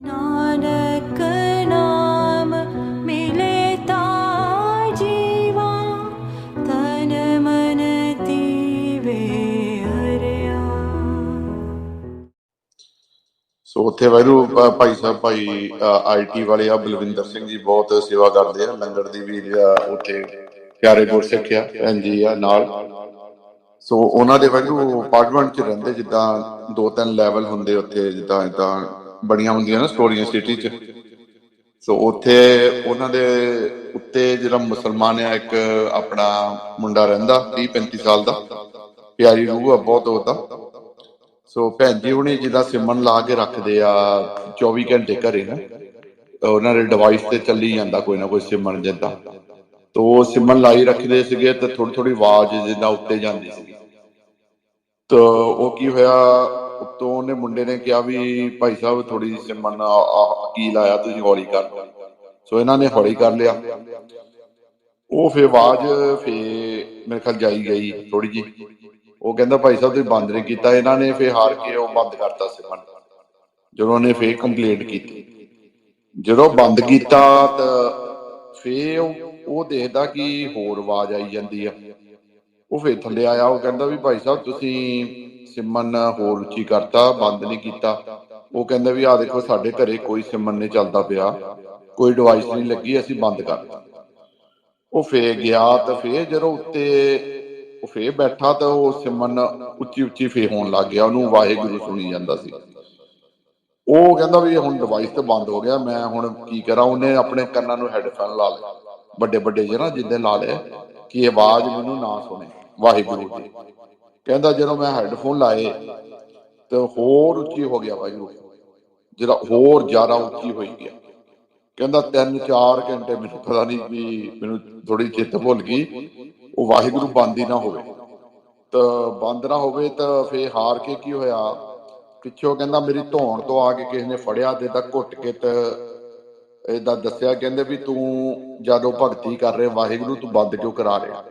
ਨਾਨਕ ਨਾਮ ਮਿਲੇ ਤਾਂ ਜੀਵਾ, ਤਨ ਮਨ ਤੀਵੇ ਹਰਿਆ। ਸੋ ਉੱਥੇ ਵੈਰੂ ਭਾਈ ਸਾਹਿਬ, ਭਾਈ ਆਈਟੀ ਵਾਲੇ ਆ, ਬਲਵਿੰਦਰ ਸਿੰਘ ਜੀ ਬਹੁਤ ਸੇਵਾ ਕਰਦੇ ਆ। ਲੰਗਰ ਦੀ ਵੀ ਉੱਥੇ ਪਿਆਰੇ ਗੁਰਸਿੱਖ ਆ ਭੈਣ ਜੀ ਆ ਨਾਲ। ਸੋ ਉਹਨਾਂ ਦੇ ਵੈਰੂ ਅਪਾਰਟਮੈਂਟ ਚ ਰਹਿੰਦੇ, ਜਿੱਦਾਂ ਦੋ ਤਿੰਨ ਲੈਵਲ ਹੁੰਦੇ ਉੱਥੇ, ਜਿੱਦਾਂ ਇਦਾਂ ਬੜੀਆਂ ਹੁੰਦੀਆਂ ਨਾ ਸਟੋਰੀਆਂ ਸਿਟੀ ਚ। ਸੋ ਉੱਥੇ ਉਹਨਾਂ ਦੇ ਉੱਤੇ ਜਿਹੜਾ ਮੁਸਲਮਾਨ ਆ, ਇੱਕ ਆਪਣਾ ਮੁੰਡਾ ਰਹਿੰਦਾ 30 35 ਸਾਲ ਦਾ। ਪਿਆਰੀ ਰੂਹ ਆ, ਬਹੁਤ ਉਹਦਾ। ਸੋ ਭੈਣ ਜੀ ਹੁਣੀ ਜਿੱਦਾਂ ਸਿਮਨ ਲਾ ਕੇ ਰੱਖਦੇ ਆ 24 ਘੰਟੇ ਘਰੇ ਨਾ ਉਹਨਾਂ ਦੇ ਡਿਵਾਈਸ ਤੇ ਚੱਲੀ ਜਾਂਦਾ ਕੋਈ ਨਾ ਕੋਈ ਸਿਮਨ ਜਿੱਦਾਂ। ਤੋ ਉਹ ਸਿਮਨ ਲਾਈ ਰੱਖਦੇ ਸੀਗੇ ਤੇ ਥੋੜੀ ਥੋੜੀ ਆਵਾਜ਼ ਜਿੱਦਾਂ ਉੱਤੇ ਜਾਂਦੀ ਸੀ ਤੋ ਉਹ ਕੀ ਹੋਇਆ ਉੱਤੋਂ ਉਹਨੇ ਮੁੰਡੇ ਨੇ ਕਿਹਾ ਵੀ ਭਾਈ ਸਾਹਿਬ ਥੋੜੀ ਸਿਮਨ ਆਹ ਕੀ ਲਾਇਆ ਤੁਸੀਂ ਹੌਲੀ ਕਰ। ਸੋ ਇਹਨਾਂ ਨੇ ਹੌਲੀ ਕਰ ਲਿਆ। ਉਹ ਫੇ ਆਵਾਜ਼ ਫੇ ਮੇਰੇ ਖਿਆਲ ਜਾਈ ਗਈ ਥੋੜੀ ਜੀ ਉਹ ਕਹਿੰਦਾ ਭਾਈ ਸਾਹਿਬ ਤੁਸੀਂ ਬੰਦ ਨਹੀਂ ਕੀਤਾ। ਇਹਨਾਂ ਨੇ ਫੇ ਹਾਰ ਕੇ ਉਹ ਬੰਦ ਕਰਤਾ ਸਿਮਨ। ਜਦੋਂ ਉਹਨੇ ਫੇ ਕੰਪਲੀਟ ਕੀਤੀ। ਜਦੋਂ ਬੰਦ ਕੀਤਾ ਤਾਂ ਫੇ ਉਹ ਉਹ ਦੇਖਦਾ ਕਿ ਹੋਰ ਆਵਾਜ਼ ਆਈ ਜਾਂਦੀ ਆ। ਉਹ ਫੇ ਥੱਲੇ ਆਇਆ। ਉਹ ਕਹਿੰਦਾ ਵੀ ਭਾਈ ਸਾਹਿਬ ਤੁਸੀਂ ਸਿਮਨ ਹੋਰ ਉੱਚੀ ਕਰਤਾ, ਬੰਦ ਨਹੀਂ ਕੀਤਾ। ਉਹ ਕਹਿੰਦਾ ਵੀ ਆ ਦੇਖੋ, ਸਾਡੇ ਘਰੇ ਕੋਈ ਸਿਮਨ ਨਹੀਂ ਚੱਲਦਾ ਪਿਆ। ਕੋਈ ਡਿਵਾਈਸ ਨਹੀਂ ਲੱਗੀ, ਅਸੀਂ ਬੰਦ ਕਰਤਾ ਉਹ ਫੇ ਗਿਆ ਤਾਂ ਫੇ ਜਦੋਂ ਉੱਤੇ ਉਹ ਫੇ ਬੈਠਾ ਤਾਂ ਉਹ ਸਿਮਨ ਉੱਚੀ ਉੱਚੀ ਫੇ ਹੋਣ ਲੱਗ ਗਿਆ। ਉਹਨੂੰ ਵਾਹਿਗੁਰੂ ਸੁਣੀ ਜਾਂਦਾ ਸੀ। ਉਹ ਕਹਿੰਦਾ ਵੀ ਹੁਣ ਡਿਵਾਈਸ ਤੇ ਬੰਦ ਹੋ ਗਿਆ, ਮੈਂ ਹੁਣ ਕੀ ਕਰਾਂ? ਉਹਨੇ ਆਪਣੇ ਕੰਨਾਂ ਨੂੰ ਹੈੱਡਫੋਨ ਲਾ ਲਏ ਵੱਡੇ ਵੱਡੇ ਜਿਹੜਾ ਜਿੱਦੇ ਲਾ ਲਏ, ਕਿ ਇਹ ਆਵਾਜ਼ ਮੈਨੂੰ ਨਾ ਸੁਣੇ। ਵਾਹਿਗੁਰੂ ਦੀ ਕਹਿੰਦਾ ਜਦੋਂ ਮੈਂ ਹੈੱਡਫੋਨ ਲਾਏ ਤੇ ਹੋਰ ਉੱਚੀ ਹੋ ਗਿਆ ਵਾਹਿਗੁਰੂ। ਜਿਹੜਾ ਹੋਰ ਜ਼ਿਆਦਾ ਉੱਚੀ ਹੋਈ ਗਿਆ। ਕਹਿੰਦਾ 3-4 ਘੰਟੇ ਮੈਨੂੰ ਪਤਾ ਨਹੀਂ ਵੀ ਮੈਨੂੰ ਥੋੜੀ ਚਿੱਤ ਭੁੱਲ ਗਈ। ਉਹ ਵਾਹਿਗੁਰੂ ਬੰਦ ਹੀ ਨਾ ਹੋਵੇ। ਤਾਂ ਬੰਦ ਨਾ ਹੋਵੇ ਤਾਂ ਫੇਰ ਹਾਰ ਕੇ ਕੀ ਹੋਇਆ? ਪਿੱਛੋਂ ਕਹਿੰਦਾ ਮੇਰੀ ਧੌਣ ਤੋਂ ਆ ਕੇ ਕਿਸੇ ਨੇ ਫੜਿਆ ਤੇ ਤਾਂ ਘੁੱਟ ਕੇ ਤੇ ਇਹਦਾ ਦੱਸਿਆ, ਕਹਿੰਦੇ ਵੀ ਤੂੰ ਜਦੋਂ ਭਗਤੀ ਕਰ ਰਿਹਾ, ਵਾਹਿਗੁਰੂ ਤੂੰ ਬੰਦ ਕਿਉਂ ਕਰਾ ਰਿਹਾ?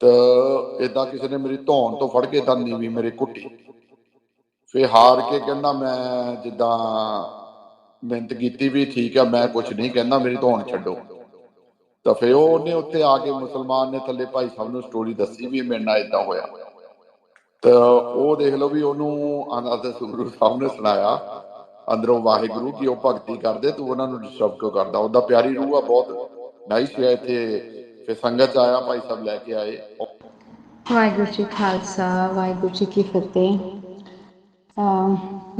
ਤਾਂ ਇਦਾਂ ਕਿਸੇ ਨੇ ਮੇਰੀ ਧੌਣ ਤੋਂ ਫੜ ਕੇ ਤਾਂ ਨੀਵੀਂ ਮੇਰੇ ਕੁੱਟੀ। ਫੇ ਹਾਰ ਕੇ ਕਹਿੰਦਾ, ਮੈਂ ਜਿੱਦਾਂ ਮਿਹਨਤ ਕੀਤੀ ਵੀ ਠੀਕ ਆ, ਮੈਂ ਕੁਝ ਨਹੀਂ ਕਹਿੰਦਾ, ਮੇਰੀ ਧੌਣ ਛੱਡੋ। ਤਾਂ ਫੇ ਉਹਨੇ ਉੱਤੇ ਆ ਕੇ ਮੁਸਲਮਾਨ ਨੇ ਥੱਲੇ ਭਾਈ ਸਾਹਿਬ ਨੂੰ ਸਟੋਰੀ ਦੱਸੀ ਵੀ ਮੇਰੇ ਨਾਲ ਇਦਾਂ ਹੋਇਆ। ਤਾਂ ਉਹ ਦੇਖ ਲਓ ਵੀ ਉਹਨੂੰ ਅਨੰਦ ਗੁਰੂ ਸਾਹਿਬ ਨੇ ਸੁਣਾਇਆ, ਅੰਦਰੋਂ ਵਾਹਿਗੁਰੂ ਕੀ ਉਹ ਭਗਤੀ ਕਰਦੇ, ਤੂੰ ਉਹਨਾਂ ਨੂੰ ਡਿਸਟਰਬ ਕਿਉਂ ਕਰਦਾ? ਉਹਦਾ ਪਿਆਰੀ ਰੂਹ ਆ, ਬਹੁਤ ਨਾਈਸ ਹੈ ਇੱਥੇ। ਫੇ ਸੰਗਤ ਆਇਆ, ਭਾਈ ਸਾਹਿਬ ਲੈ ਕੇ ਆਏ। ਵਾਹਿਗੁਰੂ ਜੀ ਖਾਲਸਾ, ਵਾਹਿਗੁਰੂ ਜੀ ਕੀ ਫਤਿਹ।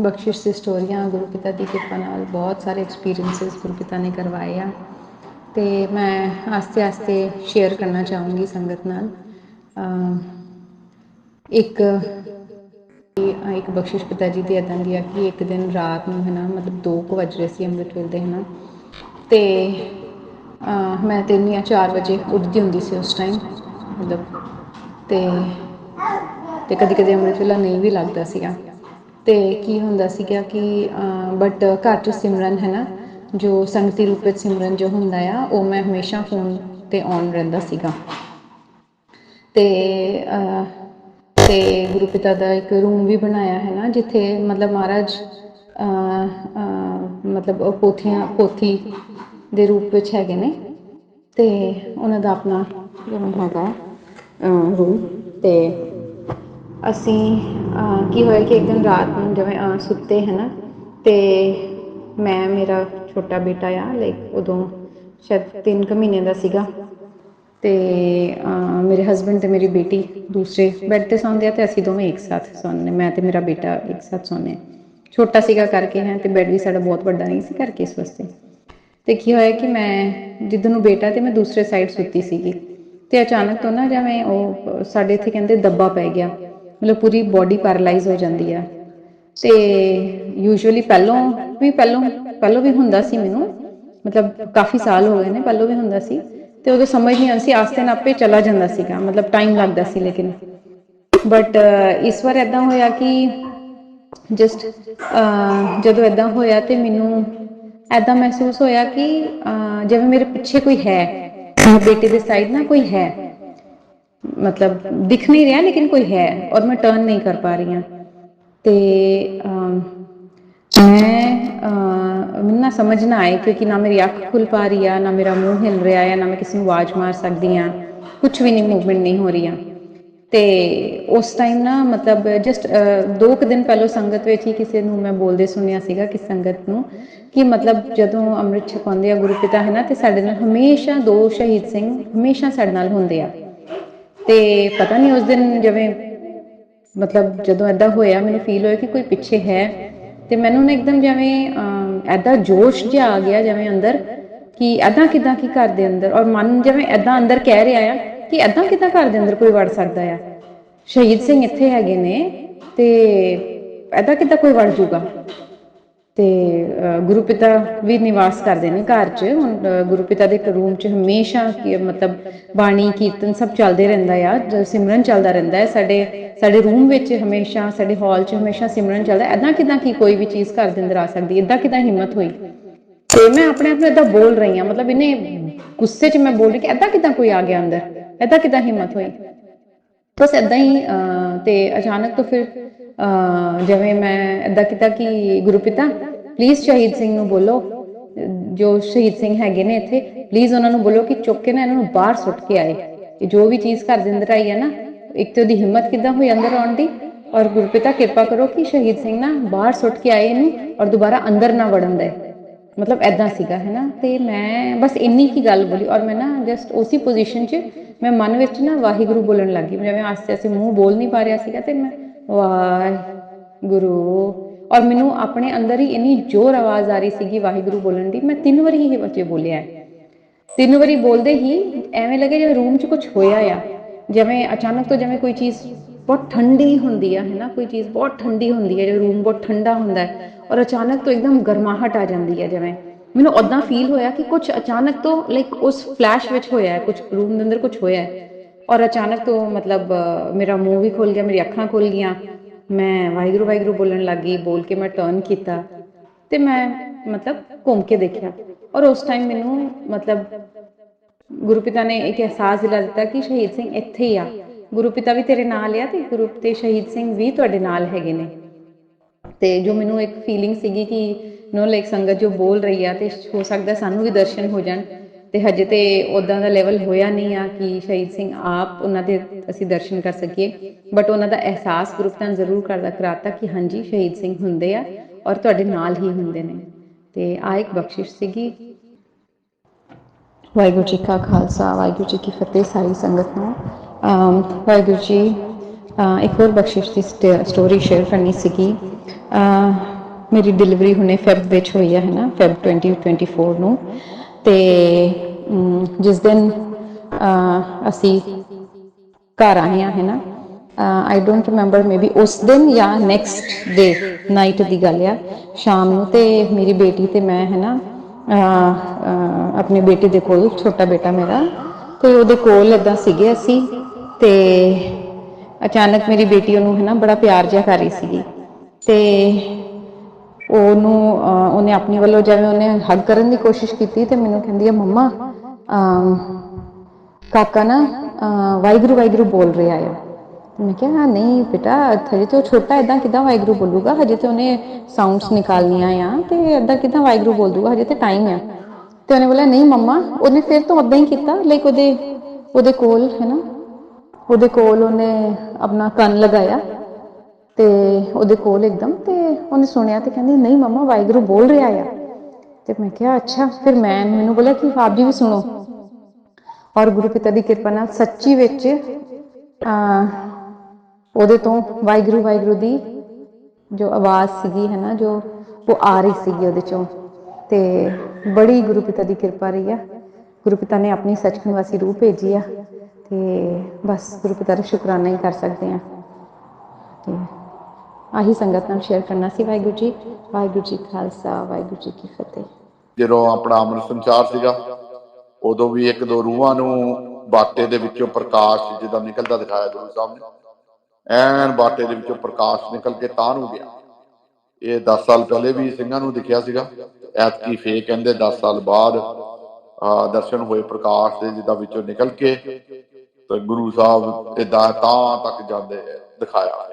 ਬਖਸ਼ਿਸ਼ ਦੀ ਸਟੋਰੀਆਂ ਗੁਰੂ ਪਿਤਾ ਦੀ ਕਿਰਪਾ ਨਾਲ ਬਹੁਤ ਸਾਰੇ ਐਕਸਪੀਰੀਐਂਸਸ ਗੁਰੂ ਪਿਤਾ ਨੇ ਕਰਵਾਏ ਆ। ਤੇ ਮੈਂ ਆਸਤੇ ਆਸਤੇ ਸ਼ੇਅਰ ਕਰਨਾ ਚਾਹੂੰਗੀ ਸੰਗਤ ਨਾਲ। ਇੱਕ ਇੱਕ ਬਖਸ਼ਿਸ਼ ਪਿਤਾ ਜੀ ਦੀ ਇਦਾਂ ਦੀ ਆ ਕਿ ਇੱਕ ਦਿਨ ਰਾਤ ਨੂੰ ਹੈ ਨਾ ਮਤਲਬ 2 ਕੁ ਵਜ ਰਹੇ ਸੀ ਅੰਮ੍ਰਿਤ ਵੇਲੇ ਹੈ ਨਾ ਤੇ ਮੈਂ ਤਿੰਨ ਜਾਂ 4 ਵਜੇ ਉੱਠਦੀ ਹੁੰਦੀ ਸੀ ਉਸ ਟਾਈਮ ਮਤਲਬ ਤੇ ਤੇ ਕਦੀ ਕਦੀ ਅੰਮ੍ਰਿਤ ਵੇਲਾ ਨਹੀਂ ਵੀ ਲੱਗਦਾ ਸੀਗਾ। ਤੇ ਕੀ ਹੁੰਦਾ ਸੀਗਾ ਕਿ ਬਟ ਘਰ ਚ ਸਿਮਰਨ ਹੈ ਨਾ, ਜੋ ਸੰਗਤੀ ਰੂਪ ਵਿੱਚ ਸਿਮਰਨ ਜੋ ਹੁੰਦਾ ਆ, ਉਹ ਮੈਂ ਹਮੇਸ਼ਾ ਫੋਨ ਤੇ ਔਨ ਰਹਿੰਦਾ ਸੀਗਾ। ਤੇ ਤੇ ਗੁਰੂ ਪਿਤਾ ਦਾ ਇੱਕ ਰੂਮ ਵੀ ਬਣਾਇਆ ਹੈ ਨਾ, ਜਿੱਥੇ ਮਤਲਬ ਮਹਾਰਾਜ ਮਤਲਬ ਪੋਥੀਆਂ, ਪੋਥੀ ਦੇ ਰੂਪ ਵਿੱਚ ਹੈਗੇ ਨੇ। ਤੇ ਉਹਨਾਂ ਦਾ ਆਪਣਾ ਜਿਵੇਂ ਹੈਗਾ ਰੂਮ ਤੇ ਅਸੀਂ ਕੀ ਹੋਇਆ ਕਿ ਇੱਕ ਦਿਨ ਰਾਤ ਨੂੰ ਜਿਵੇਂ ਸੁੱਤੇ ਹੈ ਨਾ ਤੇ ਮੈਂ, ਮੇਰਾ ਛੋਟਾ ਬੇਟਾ ਆ ਲਾਈਕ ਉਦੋਂ ਸ਼ਾਇਦ 3 ਕੁ ਮਹੀਨੇ ਦਾ ਸੀਗਾ। ਤੇ ਮੇਰੇ ਹਸਬੰਡ ਤੇ ਮੇਰੀ ਬੇਟੀ ਦੂਸਰੇ ਬੈੱਡ ਤੇ ਸੌਂਦੇ ਆ ਤੇ ਅਸੀਂ ਦੋਵੇਂ ਇੱਕ ਸਾਥ ਸੌਂਦੇ, ਮੈਂ ਤੇ ਮੇਰਾ ਬੇਟਾ ਇੱਕ ਸਾਥ ਸੌਂਦੇ ਹਾਂ। ਛੋਟਾ ਸੀਗਾ ਕਰਕੇ ਹੈ ਤੇ ਬੈੱਡ ਵੀ ਸਾਡਾ ਬਹੁਤ ਵੱਡਾ ਨਹੀਂ ਸੀ ਕਰਕੇ ਇਸ ਵਾਸਤੇ। ਤੇ ਕੀ ਹੋਇਆ ਕਿ ਮੈਂ ਜਿੱਦਨ ਨੂੰ ਬੇਟਾ ਤੇ ਮੈਂ ਦੂਸਰੇ ਸਾਈਡ ਸੁੱਤੀ ਸੀਗੀ ਤੇ ਅਚਾਨਕ ਤੋਂ ਨਾ ਜਿਵੇਂ ਉਹ ਸਾਡੇ ਇੱਥੇ ਕਹਿੰਦੇ ਦੱਬਾ ਪੈ ਗਿਆ, ਮਤਲਬ ਪੂਰੀ ਬਾਡੀ ਪੈਰਲਾਈਜ਼ ਹੋ ਜਾਂਦੀ ਆ। ਤੇ ਯੂਜੂਅਲੀ ਪਹਿਲੋਂ ਵੀ, ਪਹਿਲੋਂ ਪਹਿਲੋਂ ਵੀ ਹੁੰਦਾ ਸੀ ਮੈਨੂੰ, ਮਤਲਬ ਕਾਫੀ ਸਾਲ ਹੋ ਗਏ ਨੇ, ਪਹਿਲੋਂ ਵੀ ਹੁੰਦਾ ਸੀ। ਤੇ ਉਦੋਂ ਸਮਝ ਨਹੀਂ ਆਉਂਦੀ ਸੀ ਆਸਤੇ ਨਾਲ ਆਪੇ ਚਲਾ ਜਾਂਦਾ ਸੀਗਾ, ਮਤਲਬ ਟਾਈਮ ਲੱਗਦਾ ਸੀ ਲੇਕਿਨ। ਬਟ ਇਸ ਵਾਰ ਇਦਾਂ ਹੋਇਆ ਕਿ ਜਸਟ ਜਦੋਂ ਇਦਾਂ ਹੋਇਆ ਤੇ ਮੈਨੂੰ ਐਦਾਂ ਮਹਿਸੂਸ ਹੋਇਆ ਕਿ ਜਿਵੇਂ ਮੇਰੇ ਪਿੱਛੇ ਕੋਈ ਹੈ ਬੇਟੇ ਦੇ ਸਾਈਡ ਨਾ ਕੋਈ ਹੈ। ਮਤਲਬ ਦਿਖ ਨਹੀਂ ਰਿਹਾ, ਲੇਕਿਨ ਕੋਈ ਹੈ, ਔਰ ਮੈਂ ਟਰਨ ਨਹੀਂ ਕਰ ਪਾ ਰਹੀ ਹਾਂ। ਤੇ ਮੈਂ ਮੈਨੂੰ ਨਾ ਸਮਝ ਨਾ ਆਏ ਕਿਉਂਕਿ ਨਾ ਮੇਰੀ ਅੱਖ ਖੁੱਲ ਪਾ ਰਹੀ ਆ, ਨਾ ਮੇਰਾ ਮੂੰਹ ਹਿਲ ਰਿਹਾ ਆ, ਨਾ ਮੈਂ ਕਿਸੇ ਨੂੰ ਆਵਾਜ਼ ਮਾਰ ਸਕਦੀ ਆ ਕੁਝ ਵੀ ਨਹੀਂ ਮੂਵਮੈਂਟ ਨਹੀਂ ਹੋ ਰਹੀ ਆ। ਤੇ ਉਸ ਟਾਈਮ ਨਾ ਮਤਲਬ ਜਸਟ ਦੋ ਕੁ ਦਿਨ ਪਹਿਲਾਂ ਸੰਗਤ ਵਿੱਚ ਹੀ ਕਿਸੇ ਨੂੰ ਮੈਂ ਬੋਲਦੇ ਸੁਣਿਆ ਸੀਗਾ ਕਿ ਸੰਗਤ ਨੂੰ ਕਿ ਮਤਲਬ ਜਦੋਂ ਅੰਮ੍ਰਿਤ ਛਕਾਉਂਦੇ ਆ ਗੁਰੂ ਪਿਤਾ ਹੈ ਨਾ ਤੇ ਸਾਡੇ ਨਾਲ ਹਮੇਸ਼ਾ ਦੋ ਸ਼ਹੀਦ ਸਿੰਘ ਹਮੇਸ਼ਾ ਸਾਡੇ ਨਾਲ ਹੁੰਦੇ ਆ। ਤੇ ਪਤਾ ਨਹੀਂ ਉਸ ਦਿਨ ਜਿਵੇਂ ਮਤਲਬ ਜਦੋਂ ਐਦਾਂ ਹੋਇਆ ਮੈਨੂੰ ਫੀਲ ਹੋਇਆ ਕਿ ਕੋਈ ਪਿੱਛੇ ਹੈ। ਤੇ ਮੈਨੂੰ ਨਾ ਇੱਕਦਮ ਜਿਵੇਂ ਅਮ, ਜੋਸ਼ ਜਿਹਾ ਆ ਗਿਆ ਜਿਵੇਂ ਅੰਦਰ ਕਿ ਐਦਾਂ ਕਿਦਾਂ ਕੀ ਘਰ ਦੇ ਅੰਦਰ ਔਰ ਮਨ ਜਿਵੇਂ ਐਦਾਂ ਅੰਦਰ ਕਹਿ ਰਿਹਾ ਆ ਕਿ ਐਦਾਂ ਕਿਦਾਂ ਘਰ ਦੇ ਅੰਦਰ ਕੋਈ ਵੜ ਸਕਦਾ ਆ? ਸ਼ਹੀਦ ਸਿੰਘ ਇੱਥੇ ਹੈਗੇ ਨੇ ਤੇ ਐਦਾਂ ਕਿਦਾਂ ਕੋਈ ਵੜ ਜੂਗਾ? ਤੇ ਗੁਰੂ ਪਿਤਾ ਵੀ ਨਿਵਾਸ ਕਰਦੇ ਨੇ ਘਰ 'ਚ। ਹੁਣ ਗੁਰੂ ਪਿਤਾ ਦੇ ਰੂਮ 'ਚ ਹਮੇਸ਼ਾ ਮਤਲਬ ਬਾਣੀ, ਕੀਰਤਨ ਸਭ ਚੱਲਦੇ ਰਹਿੰਦਾ ਆ ਸਿਮਰਨ ਚੱਲਦਾ ਰਹਿੰਦਾ ਹੈ। ਸਾਡੇ ਸਾਡੇ ਰੂਮ ਵਿੱਚ ਹਮੇਸ਼ਾ, ਸਾਡੇ ਹਾਲ 'ਚ ਹਮੇਸ਼ਾ ਸਿਮਰਨ ਚੱਲਦਾ ਐਦਾਂ ਕਿਦਾਂ ਕੀ ਕੋਈ ਵੀ ਚੀਜ਼ ਘਰ ਦੇ ਅੰਦਰ ਆ ਸਕਦੀ ਐਦਾਂ ਕਿਦਾਂ ਹਿੰਮਤ ਹੋਈ? ਤੇ ਮੈਂ ਆਪਣੇ ਆਪ ਨੂੰ ਏਦਾਂ ਬੋਲ ਰਹੀ ਹਾਂ, ਮਤਲਬ ਇਹਨੇ ਗੁੱਸੇ 'ਚ ਮੈਂ ਬੋਲ ਰਹੀ ਕਿ ਐਦਾਂ ਕਿਦਾਂ ਕੋਈ ਆ ਗਿਆ ਅੰਦਰ? ਐਦਾਂ ਕਿਦਾਂ ਹਿੰਮਤ ਹੋਈ? ਬਸ ਏਦਾਂ ਹੀ ਤੇ ਅਚਾਨਕ ਤੋਂ ਫਿਰ ਜਿਵੇਂ ਮੈਂ ਏਦਾਂ ਕੀਤਾ ਕਿ ਗੁਰਪਿਤਾ ਪਲੀਜ਼ ਸ਼ਹੀਦ ਸਿੰਘ ਨੂੰ ਬੋਲੋ, ਜੋ ਸ਼ਹੀਦ ਸਿੰਘ ਹੈਗੇ ਨੇ ਇੱਥੇ ਪਲੀਜ਼ ਉਹਨਾਂ ਨੂੰ ਬੋਲੋ ਕਿ ਚੁੱਕ ਕੇ ਨਾ ਇਹਨਾਂ ਨੂੰ ਬਾਹਰ ਸੁੱਟ ਕੇ ਆਏ। ਇਹ ਜੋ ਵੀ ਚੀਜ਼ ਘਰ ਦੇ ਅੰਦਰ ਆਈ ਹੈ ਨਾ, ਇੱਕ ਤੇ ਉਹਦੀ ਹਿੰਮਤ ਕਿੱਦਾਂ ਹੋਈ ਅੰਦਰ ਆਉਣ ਦੀ ਔਰ ਗੁਰਪਿਤਾ ਕਿਰਪਾ ਕਰੋ ਕਿ ਸ਼ਹੀਦ ਸਿੰਘ ਨਾ ਬਾਹਰ ਸੁੱਟ ਕੇ ਆਏ ਇਹਨੂੰ ਔਰ ਦੁਬਾਰਾ ਅੰਦਰ ਨਾ ਵੜਨ ਦੇ। ਮਤਲਬ ਐਦਾਂ ਸੀਗਾ ਹੈ ਨਾ ਤੇ ਮੈਂ ਬਸ ਇੰਨੀ ਕੀ ਗੱਲ ਬੋਲੀ ਔਰ ਮੈਂ ਨਾ ਜਸਟ ਉਸੇ ਪੋਜੀਸ਼ਨ 'ਚ ਮੈਂ ਮਨ ਵਿੱਚ ਨਾ ਵਾਹਿਗੁਰੂ ਬੋਲਣ ਲੱਗੀ ਜਿਵੇਂ ਆਸੇ ਆਸੇ ਮੂੰਹ ਬੋਲ ਨਹੀਂ ਪਾ ਰਿਹਾ ਸੀਗਾ ਤੇ ਮੈਂ ਵਾਹਿਗੁਰੂ ਔਰ ਮੈਨੂੰ ਆਪਣੇ ਅੰਦਰ ਹੀ ਇੰਨੀ ਜ਼ੋਰ ਆਵਾਜ਼ ਆ ਰਹੀ ਸੀਗੀ ਵਾਹਿਗੁਰੂ ਬੋਲਣ ਦੀ। ਮੈਂ ਤਿੰਨ ਵਾਰੀ ਹੀ ਬੱਚੇ ਬੋਲਿਆ ਤਿੰਨ ਵਾਰੀ ਬੋਲਦੇ ਹੀ ਐਵੇਂ ਲੱਗੇ ਜਿਵੇਂ ਰੂਮ 'ਚ ਕੁਝ ਹੋਇਆ ਆ। ਜਿਵੇਂ ਅਚਾਨਕ ਤੋਂ ਜਿਵੇਂ ਕੋਈ ਚੀਜ਼ ਬਹੁਤ ਠੰਡੀ ਹੁੰਦੀ ਆ ਹੈ ਨਾ ਕੋਈ ਚੀਜ਼ ਬਹੁਤ ਠੰਡੀ ਹੁੰਦੀ ਹੈ ਜਿਵੇਂ ਰੂਮ ਬਹੁਤ ਠੰਡਾ ਹੁੰਦਾ ਹੈ ਔਰ ਅਚਾਨਕ ਗਰਮਾਹਟ ਆ ਜਾਂਦੀ ਹੈ ਜਿਵੇਂ। ਮੈਨੂੰ ਉਦਾਂ ਫੀਲ ਹੋਇਆ ਕਿ ਕੁਝ ਅਚਾਨਕ ਤੋਂ ਲਾਈਕ ਉਸ ਫਲੈਸ਼ ਵਿੱਚ ਹੋਇਆ ਹੈ ਕੁਝ ਰੂਮ ਦੇ ਅੰਦਰ ਕੁਝ ਹੋਇਆ ਹੈ ਔਰ ਅਚਾਨਕ ਤੋਂ ਮਤਲਬ ਮੇਰਾ ਮੂੰਹ ਵੀ ਖੁੱਲ ਗਿਆ ਮੇਰੀ ਅੱਖਾਂ ਖੁੱਲ ਗਈਆਂ। ਮੈਂ ਵਾਹਿਗੁਰੂ ਵਾਹਿਗੁਰੂ ਬੋਲਣ ਲੱਗੀ, ਬੋਲ ਕੇ ਮੈਂ ਟਰਨ ਕੀਤਾ ਤੇ ਮੈਂ ਮਤਲਬ ਘੁੰਮ ਕੇ ਦੇਖਿਆ ਔਰ ਉਸ ਟਾਈਮ ਮੈਨੂੰ ਮਤਲਬ ਗੁਰੂ ਪਿਤਾ ਨੇ ਇੱਕ ਅਹਿਸਾਸ ਦਿਲਾ ਦਿੱਤਾ ਕਿ ਸ਼ਹੀਦ ਸਿੰਘ ਇੱਥੇ ਹੀ ਆ। ਗੁਰੂ ਪਿਤਾ ਵੀ ਤੇਰੇ ਨਾਲ ਆ ਤੇ ਗੁਰੂ ਤੇ ਸ਼ਹੀਦ ਸਿੰਘ ਵੀ ਤੁਹਾਡੇ ਨਾਲ ਹੈਗੇ ਨੇ। ਤੇ ਜੋ ਮੈਨੂੰ ਇੱਕ ਫੀਲਿੰਗ ਸੀਗੀ ਕਿ ਨੋ ਲਾਈਕ ਸੰਗਤ ਜੋ ਬੋਲ ਰਹੀ ਆ ਤੇ ਹੋ ਸਕਦਾ ਸਾਨੂੰ ਵੀ ਦਰਸ਼ਨ ਹੋ ਜਾਣ ਤੇ ਹਜੇ ਤੇ ਉਦਾਂ ਦਾ ਲੈਵਲ ਹੋਇਆ ਨਹੀਂ ਆ ਕਿ ਸ਼ਹੀਦ ਸਿੰਘ ਆਪ ਉਹਨਾਂ ਦੇ ਅਸੀਂ ਦਰਸ਼ਨ ਕਰ ਸਕੀਏ। ਬਟ ਉਹਨਾਂ ਦਾ ਅਹਿਸਾਸ ਗੁਰੂ ਪਿਤਾ ਨੇ ਜ਼ਰੂਰ ਕਰਦਾ, ਕਰਾਤਾ ਕਿ ਹਾਂਜੀ, ਸ਼ਹੀਦ ਸਿੰਘ ਹੁੰਦੇ ਆ ਔਰ ਤੁਹਾਡੇ ਨਾਲ ਹੀ ਹੁੰਦੇ ਨੇ। ਤੇ ਆ ਇੱਕ ਬਖਸ਼ਿਸ਼ ਸੀਗੀ। ਵਾਹਿਗੁਰੂ ਜੀ ਕਾ ਖਾਲਸਾ, ਵਾਹਿਗੁਰੂ ਜੀ ਕੀ ਫਤਿਹ ਸਾਰੀ ਸੰਗਤ ਨੂੰ। ਵਾਹਿਗੁਰੂ ਜੀ ਇੱਕ ਹੋਰ ਬਖਸ਼ਿਸ਼ ਦੀ ਸਟੋਰੀ ਸ਼ੇਅਰ ਕਰਨੀ ਸੀਗੀ। ਮੇਰੀ ਡਿਲੀਵਰੀ ਹੁਣੇ ਫੈਬ ਵਿੱਚ ਹੋਈ ਹੈ ਨਾ ਫੈਬ 2024 ਨੂੰ। ਤੇ ਜਿਸ ਦਿਨ ਅਸੀਂ ਘਰ ਆਏ ਆ ਹੈ ਨਾ ਆਈ ਡੋਨਟ ਰਿਮੈਂਬਰ ਮੇਬੀ ਉਸ ਦਿਨ ਜਾਂ ਨੈਕਸਟ ਡੇ ਨਾਈਟ ਦੀ ਗੱਲ ਆ, ਸ਼ਾਮ ਨੂੰ। ਤੇ ਮੇਰੀ ਬੇਟੀ ਤੇ ਮੈਂ ਹੈ ਨਾ ਆਪਣੇ ਬੇਟੇ ਦੇ ਕੋਲ, ਛੋਟਾ ਬੇਟਾ ਮੇਰਾ। ਤੇ ਉਹਦੇ ਕੋਲ ਇਦਾਂ ਸੀਗੇ ਅਸੀਂ। ਤੇ ਅਚਾਨਕ ਮੇਰੀ ਬੇਟੀ ਉਹਨੂੰ ਹੈ ਨਾ ਬੜਾ ਪਿਆਰ ਜਿਹਾ ਕਰ ਰਹੀ ਸੀਗੀ। ਤੇ ਉਹਨੂੰ ਉਹਨੇ ਆਪਣੀ ਵੱਲੋਂ ਜਿਵੇਂ ਉਹਨੇ ਹੱਗ ਕਰਨ ਦੀ ਕੋਸ਼ਿਸ਼ ਕੀਤੀ ਤੇ ਮੈਨੂੰ ਕਹਿੰਦੀ ਹੈ ਮੰਮਾ ਅਮ, ਕਾਕਾ ਨਾ ਵਾਹਿਗੁਰੂ ਵਾਹਿਗੁਰੂ ਬੋਲ ਰਿਹਾ ਆ। ਮੈਂ ਕਿਹਾ ਨਹੀਂ ਬੇਟਾ ਹਜੇ ਤੇ ਉਹ ਛੋਟਾ ਇਦਾਂ ਕਿਦਾਂ ਵਾਹਿਗੁਰੂ ਬੋਲੂਗਾ? ਹਜੇ ਤੇ ਉਹਨੇ ਸਾਊਂਡਸ ਨਿਕਾਲਨੀਆਂ ਆ ਤੇ ਇਦਾਂ ਕਿਦਾਂ ਵਾਹਿਗੁਰੂ ਬੋਲ ਦੂਗਾ? ਹਜੇ ਤੇ ਟਾਈਮ ਆ। ਤੇ ਉਹਨੇ ਬੋਲਿਆ ਨਹੀਂ ਮੰਮਾ ਉਹਨੇ ਫਿਰ ਤੋਂ ਉਦਾਂ ਹੀ ਕੀਤਾ ਲਾਈਕ ਉਹਦੇ ਉਹਦੇ ਕੋਲ ਹੈ ਨਾ ਉਹਦੇ ਕੋਲ ਉਹਨੇ ਆਪਣਾ ਕੰਨ ਲਗਾਇਆ ਤੇ ਉਹਦੇ ਕੋਲ ਇੱਕਦਮ ਤੇ ਉਹਨੇ ਸੁਣਿਆ ਤੇ ਕਹਿੰਦੀ, ਨਹੀਂ ਮੰਮਾ, ਵਾਹਿਗੁਰੂ ਬੋਲ ਰਿਹਾ ਆ। ਤੇ ਮੈਂ ਕਿਹਾ, ਅੱਛਾ, ਫਿਰ ਮੈਂ, ਮੈਨੂੰ ਬੋਲਿਆ ਕਿ ਆਪ ਜੀ ਵੀ ਸੁਣੋ। ਔਰ ਗੁਰੂ ਪਿਤਾ ਦੀ ਕਿਰਪਾ ਨਾਲ ਸੱਚੀ ਵਿੱਚ ਆ ਉਹਦੇ ਤੋਂ ਵਾਹਿਗੁਰੂ ਵਾਹਿਗੁਰੂ ਦੀ ਜੋ ਆਵਾਜ਼ ਸੀਗੀ ਹੈ ਨਾ ਜੋ ਉਹ ਆ ਰਹੀ ਸੀਗੀ ਉਹਦੇ ਚੋਂ। ਤੇ ਬੜੀ ਗੁਰੂ ਪਿਤਾ ਦੀ ਕਿਰਪਾ ਰਹੀ ਆ। ਗੁਰੂ ਪਿਤਾ ਨੇ ਆਪਣੀ ਸੱਚਖੰਡ ਵਾਸੀ ਰੂਹ ਭੇਜੀ ਆ। ਤੇ ਬਸ ਗੁਰੂ ਪਿਤਾ ਦਾ ਸ਼ੁਕਰਾਨਾ ਹੀ ਕਰ ਸਕਦੇ ਆ ਤੇ ਆਹੀ ਸੰਗਤ ਨਾਲ ਸ਼ੇਅਰ ਕਰਨਾ ਸੀ ਵਾਹਿਗੁਰੂ ਜੀ। ਵਾਹਿਗੁਰੂ ਜੀ ਖਾਲਸਾ, ਵਾਹਿਗੁਰੂ ਜੀ ਕੀ ਫਤਿਹ। ਜਦੋਂ ਆਪਣਾ ਅੰਮ੍ਰਿਤ ਸੰਚਾਰ ਸੀਗਾ, ਉਦੋਂ ਵੀ ਇੱਕ ਦੋ ਰੂਹਾਂ ਨੂੰ ਬਾਟੇ ਦੇ ਵਿੱਚੋਂ ਪ੍ਰਕਾਸ਼ ਜਿੱਦਾਂ ਨਿਕਲਦਾ ਦਿਖਾਇਆ ਗੁਰੂ ਸਾਹਿਬ ਨੇ। ਐਨ ਬਾਟੇ ਦੇ ਵਿੱਚੋਂ ਪ੍ਰਕਾਸ਼ ਨਿਕਲ ਕੇ ਤਾਂ ਨੂੰ ਗਿਆ। ਇਹ 10 ਸਾਲ ਪਹਿਲੇ ਵੀ ਸਿੰਘਾਂ ਨੂੰ ਦਿਖਿਆ ਸੀਗਾ। ਐਤਕੀ ਫੇਰ ਕਹਿੰਦੇ 10 ਸਾਲ ਬਾਅਦ ਦਰਸ਼ਨ ਹੋਏ ਪ੍ਰਕਾਸ਼ ਦੇ ਜਿੱਦਾਂ ਵਿੱਚੋਂ ਨਿਕਲ ਕੇ। ਤੇ ਗੁਰੂ ਸਾਹਿਬ ਇਦਾਂ ਤਾਂ ਤੱਕ ਜਾਂਦੇ ਦਿਖਾਇਆ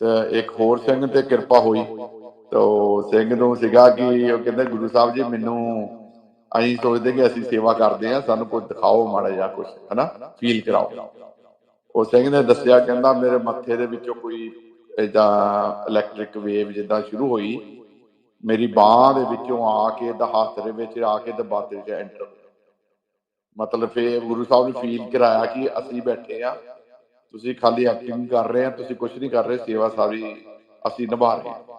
ਤੇ ਇੱਕ ਹੋਰ ਸਿੰਘ ਤੇ ਕਿਰਪਾ ਹੋਈ। ਤੋ ਸਿੰਘ ਨੂੰ ਸੀਗਾ ਕਿ ਉਹ ਕਹਿੰਦੇ, ਗੁਰੂ ਸਾਹਿਬ ਜੀ, ਮੈਨੂੰ ਅਸੀਂ ਸੋਚਦੇ ਕਿ ਅਸੀਂ ਸੇਵਾ ਕਰਦੇ ਆ ਸਾਨੂੰ ਕੁਝ ਦਿਖਾਓ ਮਾੜਾ ਜਿਹਾ ਕੁਝ, ਹਨਾ? ਫੀਲ ਕਰਾਓ। ਉਹ ਸਿੰਘ ਨੇ ਦੱਸਿਆ, ਕਹਿੰਦਾ, ਮੇਰੇ ਮੱਥੇ ਦੇ ਵਿੱਚੋਂ ਕੋਈ ਏਦਾਂ ਇਲੈਕਟ੍ਰਿਕ ਵੇਵ ਜਿੱਦਾਂ ਸ਼ੁਰੂ ਹੋਈ, ਮੇਰੀ ਬਾਹ ਦੇ ਵਿੱਚੋਂ ਆ ਕੇ ਦਾ ਹੱਥ ਦੇ ਵਿੱਚ ਆ ਕੇ ਤੇ ਬਾਤੇ ਐਂਟਰ ਮਤਲਬ ਫੇ ਗੁਰੂ ਸਾਹਿਬ ਨੇ ਫੀਲ ਕਰਾਇਆ ਕਿ ਅਸੀਂ ਬੈਠੇ ਆ ਤੁਸੀਂ ਖਾਲੀ ਐਕਟਿੰਗ ਕਰ ਰਹੇ ਆ ਤੁਸੀਂ ਕੁਝ ਨਹੀਂ ਕਰ ਰਹੇ, ਸੇਵਾ ਸਾਰੀ ਅਸੀਂ ਨਿਭਾ ਰਹੇ ਹਾਂ।